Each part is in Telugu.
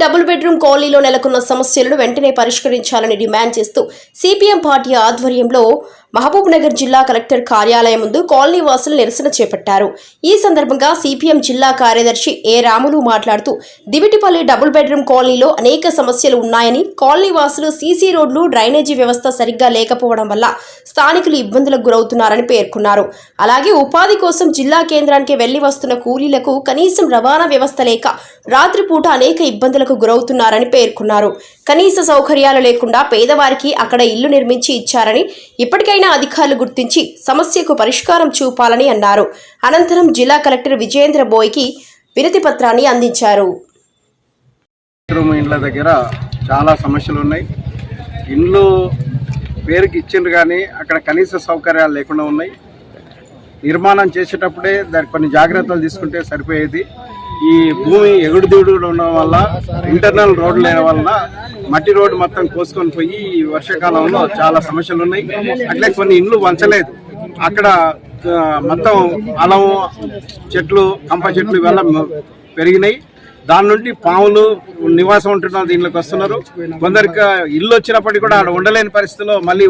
డబుల్ బెడ్రూమ్ కాలనీలో నెలకొన్న సమస్యలను వెంటనే పరిష్కరించాలని డిమాండ్ చేస్తూ సిపిఎం పార్టీ ఆధ్వర్యంలో మహబూబ్ నగర్ జిల్లా కలెక్టర్ కార్యాలయం ముందు కాలనీ వాసులు నిరసన చేపట్టారు. ఈ సందర్భంగా సిపిఎం జిల్లా కార్యదర్శి ఏ రాములు మాట్లాడుతూ దివిటిపల్లి డబుల్ బెడ్రూమ్ కాలనీలో అనేక సమస్యలు ఉన్నాయని కాలనీ వాసులు సీసీ రోడ్లు డ్రైనేజీ వ్యవస్థ సరిగ్గా లేకపోవడం వల్ల స్థానికులు ఇబ్బందులకు గురవుతున్నారని పేర్కొన్నారు. అలాగే ఉపాధి కోసం జిల్లా కేంద్రానికి వెళ్ళి వస్తున్న కూలీలకు కనీసం రవాణా వ్యవస్థ లేక రాత్రిపూట అనేక ఇబ్బందులకు గురవుతున్నారని పేర్కొన్నారు. కనీస సౌకర్యాలు లేకుండా పేదవారికి అక్కడ ఇల్లు నిర్మించి ఇచ్చారని ఇప్పటికైనా అధికారులు గుర్తించి సమస్యకు పరిష్కారం చూపాలని అన్నారు. అనంతరం జిల్లా కలెక్టర్ విజయేంద్ర బోయ్కి వినతి పత్రాన్ని అందించారు. ఇండ్ల దగ్గర చాలా సమస్యలు ఉన్నాయి. ఇండ్లు పేరుకి ఇచ్చిండ్రు కానీ అక్కడ కనీస సౌకర్యాలు లేకుండా ఉన్నాయి. నిర్మాణం చేసేటప్పుడే దానికి కొన్ని జాగ్రత్తలు తీసుకుంటే సరిపోయేది. ఈ భూమి ఎగుడు దిగుడు ఉండడం వల్ల ఇంటర్నల్ రోడ్లు లేని వల్ల మట్టి రోడ్డు మొత్తం కోసుకొని పోయి ఈ వర్షాకాలంలో చాలా సమస్యలు ఉన్నాయి. అట్లే కొన్ని ఇండ్లు వంచలేదు. అక్కడ మొత్తం అలం చెట్లు కంప చెట్లు ఇవల్ల పెరిగినాయి. దాని నుండి పాములు నివాసం ఉంటున్న దీనిలోకి వస్తున్నారు. కొందరికి ఇల్లు వచ్చినప్పటికీ కూడా ఆడ ఉండలేని పరిస్థితిలో మళ్ళీ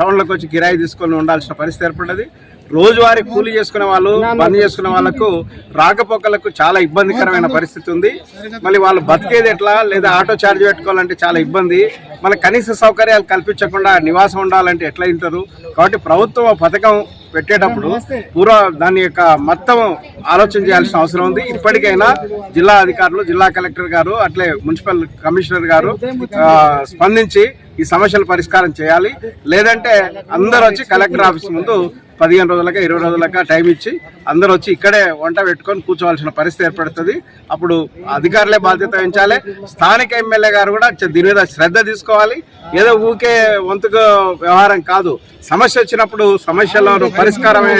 టౌన్లోకి వచ్చి కిరాయి తీసుకొని ఉండాల్సిన పరిస్థితి ఏర్పడ్డది. రోజువారీ కూలీ చేసుకునే వాళ్ళు పని చేసుకునే వాళ్ళకు రాకపోకలకు చాలా ఇబ్బందికరమైన పరిస్థితి ఉంది. మళ్ళీ వాళ్ళు బతికేది ఎట్లా? లేదా ఆటో ఛార్జ్ పెట్టుకోవాలంటే చాలా ఇబ్బంది. మళ్ళీ కనీస సౌకర్యాలు కల్పించకుండా నివాసం ఉండాలంటే ఎట్లా ఉంటారు కాబట్టి ప్రభుత్వం పథకం పెట్టేటప్పుడు పూర్వ దాని యొక్క మొత్తం ఆలోచన చేయాల్సిన అవసరం ఉంది. ఇప్పటికైనా జిల్లా అధికారులు జిల్లా కలెక్టర్ గారు అట్లే మున్సిపల్ కమిషనర్ గారు స్పందించి ఈ సమస్యలు పరిష్కారం చేయాలి. లేదంటే అందరూ వచ్చి కలెక్టర్ ఆఫీస్ ముందు పదిహేను రోజులక ఇరవై రోజులక టైం ఇచ్చి అందరూ వచ్చి ఇక్కడే వంట పెట్టుకొని కూర్చోవాల్సిన పరిస్థితి ఏర్పడుతుంది. అప్పుడు అధికారులే బాధ్యత వహించాలి. స్థానిక ఎమ్మెల్యే గారు కూడా దీని మీద శ్రద్ధ తీసుకోవాలి. ఏదో ఊకే వంతుకు వ్యవహారం కాదు. సమస్య వచ్చినప్పుడు సమస్యలను పరిష్కారమే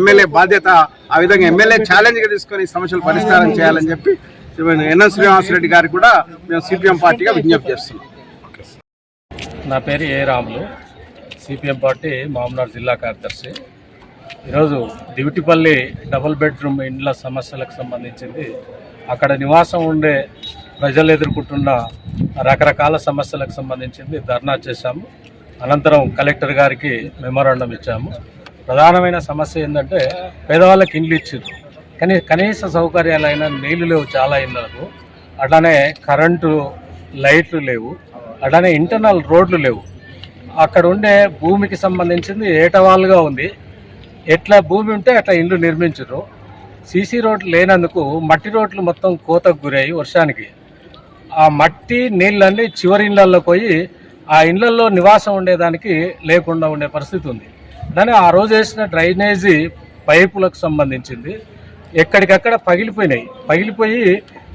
ఎమ్మెల్యే బాధ్యత. ఆ విధంగా ఎమ్మెల్యే ఛాలెంజ్గా తీసుకొని సమస్యలు పరిష్కారం చేయాలని చెప్పి ఎన్ఎన్ శ్రీనివాసరెడ్డి గారికి కూడా మేము సిపిఎం పార్టీగా విజ్ఞప్తి చేస్తున్నాం. నా పేరు ఏ రాములు. సిపిఎం పార్టీ మామనాడు జిల్లా కార్యదర్శి. ఈరోజు దివిటిపల్లి డబుల్ బెడ్రూమ్ ఇండ్ల సమస్యలకు సంబంధించింది. అక్కడ నివాసం ఉండే ప్రజలు ఎదుర్కొంటున్న రకరకాల సమస్యలకు సంబంధించింది ధర్నా చేశాము. అనంతరం కలెక్టర్ గారికి మెమోరాండం ఇచ్చాము. ప్రధానమైన సమస్య ఏంటంటే పేదవాళ్ళకి ఇండ్లు ఇచ్చారు కానీ కనీస సౌకర్యాలైన నీళ్ళు లేవు చాలా ఇండ్లకు. అట్లానే కరెంటు లైట్లు లేవు. అట్లానే ఇంటర్నల్ రోడ్లు లేవు. అక్కడ ఉండే భూమికి సంబంధించింది ఏటవాలుగా ఉంది. ఎట్లా భూమి ఉంటే అట్లా ఇండ్లు నిర్మించరు. సీసీ రోడ్లు లేనందుకు మట్టి రోడ్లు మొత్తం కోతకు గురయ్యి వర్షానికి. ఆ మట్టి నీళ్ళన్నీ చివరి ఇళ్ళల్లో పోయి ఆ ఇళ్ళల్లో నివాసం ఉండేదానికి లేకుండా ఉండే పరిస్థితి ఉంది. దాని ఆ రోజు వేసిన డ్రైనేజీ పైపులకు సంబంధించింది. ఎక్కడికక్కడ పగిలిపోయినాయి. పగిలిపోయి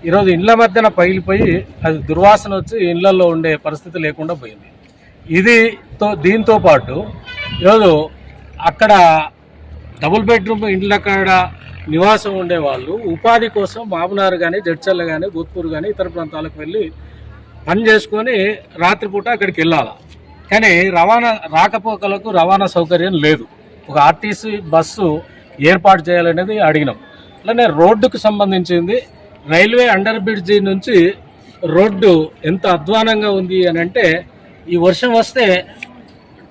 ఈరోజు ఇండ్ల మధ్యన పగిలిపోయి అది దుర్వాసన వచ్చి ఇళ్ళల్లో ఉండే పరిస్థితి లేకుండా పోయింది. ఇది తో దీంతో పాటు ఈరోజు అక్కడ డబుల్ బెడ్రూమ్ ఇండ్ల కాడ నివాసం ఉండేవాళ్ళు ఉపాధి కోసం మామనారు కానీ జడ్చల్ల కానీ భూత్పూర్ కానీ ఇతర ప్రాంతాలకు వెళ్ళి పని చేసుకొని రాత్రిపూట అక్కడికి వెళ్ళాలి. కానీ రవాణా రాకపోకలకు రవాణా సౌకర్యం లేదు. ఒక ఆర్టీసీ బస్సు ఏర్పాటు చేయాలనేది అడిగినాం. అలానే రోడ్డుకు సంబంధించింది రైల్వే అండర్ బ్రిడ్జి నుంచి రోడ్డు ఎంత అధ్వానంగా ఉంది అని అంటే ఈ వర్షం వస్తే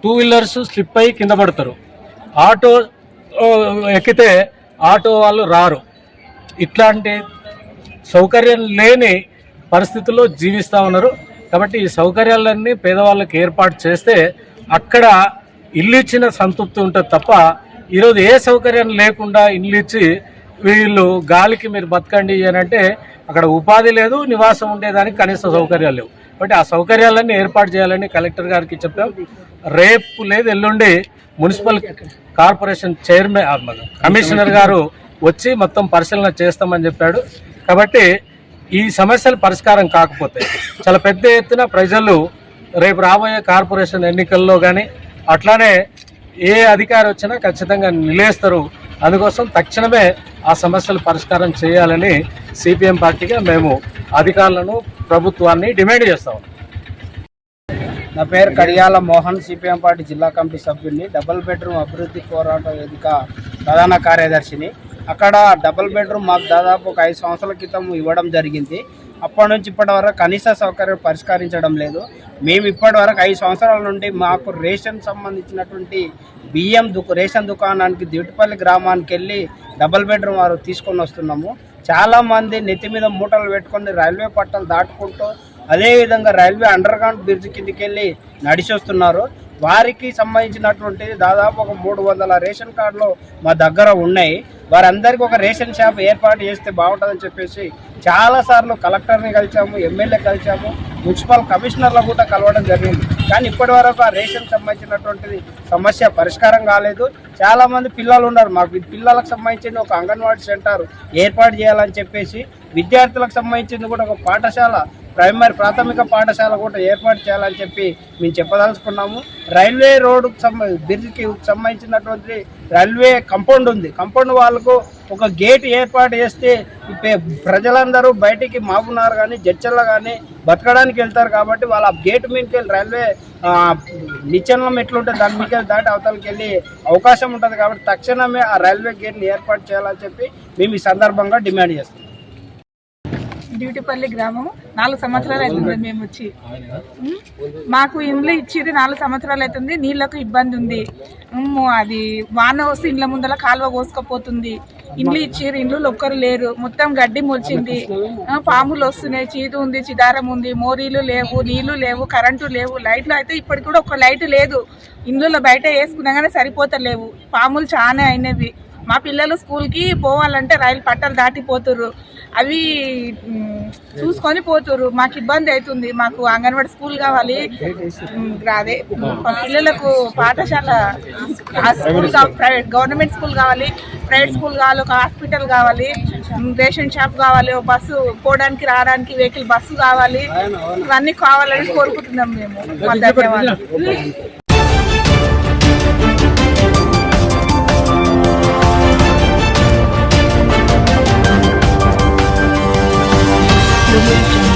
టూ వీలర్స్ స్లిప్ అయ్యి కింద పడతారు. ఆటో ఎక్కితే ఆటో వాళ్ళు రారు. ఇట్లాంటి సౌకర్యం లేని పరిస్థితుల్లో జీవిస్తూ ఉన్నారు. కాబట్టి ఈ సౌకర్యాలన్నీ పేదవాళ్ళకి ఏర్పాటు చేస్తే అక్కడ ఇల్లు ఇచ్చిన సంతృప్తి ఉంటుంది తప్ప ఈరోజు ఏ సౌకర్యం లేకుండా ఇల్లు ఇచ్చి వీళ్ళు గాలికి మీరు బతకండి అని అంటే అక్కడ ఉపాధి లేదు నివాసం ఉండేదానికి కనీస సౌకర్యాలు లేవు. కాబట్టి ఆ సౌకర్యాలన్నీ ఏర్పాటు చేయాలని కలెక్టర్ గారికి చెప్పాం. రేపు లేదు ఎల్లుండి మున్సిపల్ కార్పొరేషన్ చైర్మన్ కమిషనర్ గారు వచ్చి మొత్తం పరిశీలన చేస్తామని చెప్పాడు. కాబట్టి ఈ సమస్యలు పరిష్కారం కాకపోతే చాలా పెద్ద ఎత్తున ప్రజలు రేపు రాబోయే కార్పొరేషన్ ఎన్నికల్లో కానీ అట్లానే ఏ అధికారి వచ్చినా ఖచ్చితంగా నిలేస్తారు. అందుకోసం తక్షణమే ఆ సమస్యలు పరిష్కారం చేయాలని సిపిఎం పార్టీగా మేము అధికారులను ప్రభుత్వాన్ని డిమాండ్ చేస్తాం నా పేరు కడియాల మోహన్ సిపిఎం పార్టీ జిల్లా కమిటీ సభ్యుడిని. డబుల్ బెడ్రూమ్ అభివృద్ధి పోరాట వేదిక ప్రధాన కార్యదర్శిని. అక్కడ డబుల్ బెడ్రూమ్ మాకు దాదాపు ఒక ఐదు సంవత్సరాల క్రితం ఇవ్వడం జరిగింది. అప్పటి నుంచి ఇప్పటి వరకు కనీస సౌకర్యం పరిష్కరించడం లేదు. మేము ఇప్పటి వరకు ఐదు సంవత్సరాల నుండి మాకు రేషన్ సంబంధించినటువంటి బియ్యం దుకు రేషన్ దుకాణానికి దివిటిపల్లి గ్రామానికి వెళ్ళి డబల్ బెడ్రూమ్ వారు తీసుకొని వస్తున్నాము. చాలా మంది నెత్తి మీద మూటలు పెట్టుకొని రైల్వే పట్టాలు దాటుకుంటూ అదేవిధంగా రైల్వే అండర్ గ్రౌండ్ బ్రిడ్జ్ కిందికి వెళ్ళి నడిచొస్తున్నారు వారికి సంబంధించినటువంటి దాదాపు ఒక మూడు వందల రేషన్ కార్డులు మా దగ్గర ఉన్నాయి. వారందరికీ ఒక రేషన్ షాప్ ఏర్పాటు చేస్తే బాగుంటుందని చెప్పేసి చాలాసార్లు కలెక్టర్ని కలిసాము ఎమ్మెల్యే కలిసాము మున్సిపల్ కమిషనర్లు కూడా కలవడం జరిగింది. కానీ ఇప్పటి వరకు ఆ రేషన్ సంబంధించినటువంటిది సమస్య పరిష్కారం కాలేదు. చాలా మంది పిల్లలు ఉన్నారు. మాకు పిల్లలకు సంబంధించిన ఒక అంగన్వాడీ సెంటర్ ఏర్పాటు చేయాలని చెప్పేసి విద్యార్థులకు సంబంధించింది కూడా ఒక పాఠశాల ప్రైమరీ ప్రాథమిక పాఠశాల కూడా ఏర్పాటు చేయాలని చెప్పి మేము చెప్పదలుచుకున్నాము. రైల్వే రోడ్డుకు సంబంధించి బ్రిడ్జ్కి సంబంధించినటువంటి రైల్వే కంపౌండ్ ఉంది. కంపౌండ్ వాళ్ళకు ఒక గేట్ ఏర్పాటు చేస్తే ప్రజలందరూ బయటికి మాగున్నారు కానీ జడ్చల్లో కానీ బతకడానికి వెళ్తారు కాబట్టి వాళ్ళ గేట్ మీదకి వెళ్ళి రైల్వే నిచ్చెనం ఎట్లుంటే దాని మీకు దాటి అవతలకి వెళ్ళి అవకాశం ఉంటుంది కాబట్టి తక్షణమే ఆ రైల్వే గేట్ని ఏర్పాటు చేయాలని చెప్పి మేము ఈ సందర్భంగా డిమాండ్ చేస్తాం డ్యూటీపల్లి గ్రామం నాలుగు సంవత్సరాలు అవుతుంది మేము వచ్చి. మాకు ఇండ్లు ఇచ్చేది నాలుగు సంవత్సరాలు అవుతుంది నీళ్ళకు ఇబ్బంది ఉంది. అది వాన వస్తే ఇండ్ల ముందర కాలువ కోసుకపోతుంది. ఇండ్లు ఇచ్చారు ఇండ్లు ఒక్కరు లేరు మొత్తం గడ్డి మొలిచింది. పాములు వస్తున్నాయి చీదు ఉంది చిదారం ఉంది మోరీలు లేవు నీళ్ళు లేవు కరెంటు లేవు. లైట్లు అయితే ఇప్పటికి కూడా ఒక లైట్ లేదు. ఇండ్లలో బయట వేసుకున్నా కానీ సరిపోతలేవు. పాములు చాలా అయినవి. మా పిల్లలు స్కూల్కి పోవాలంటే రైలు పట్టాలు దాటిపోతుర్రు. అవి చూసుకొని పోతుర్రు. మాకు ఇబ్బంది అవుతుంది మాకు అంగన్వాడీ స్కూల్ కావాలి. అదే పిల్లలకు పాఠశాల స్కూల్ ప్రైవేట్ గవర్నమెంట్ స్కూల్ కావాలి ప్రైవేట్ స్కూల్ కావాలి ఒక హాస్పిటల్ కావాలి రేషన్ షాప్ కావాలి ఒక బస్సు పోవడానికి రావడానికి వెహికల్ బస్సు కావాలి. ఇవన్నీ కావాలని కోరుకుంటున్నాం మేము. ధన్యవాదాలు. audio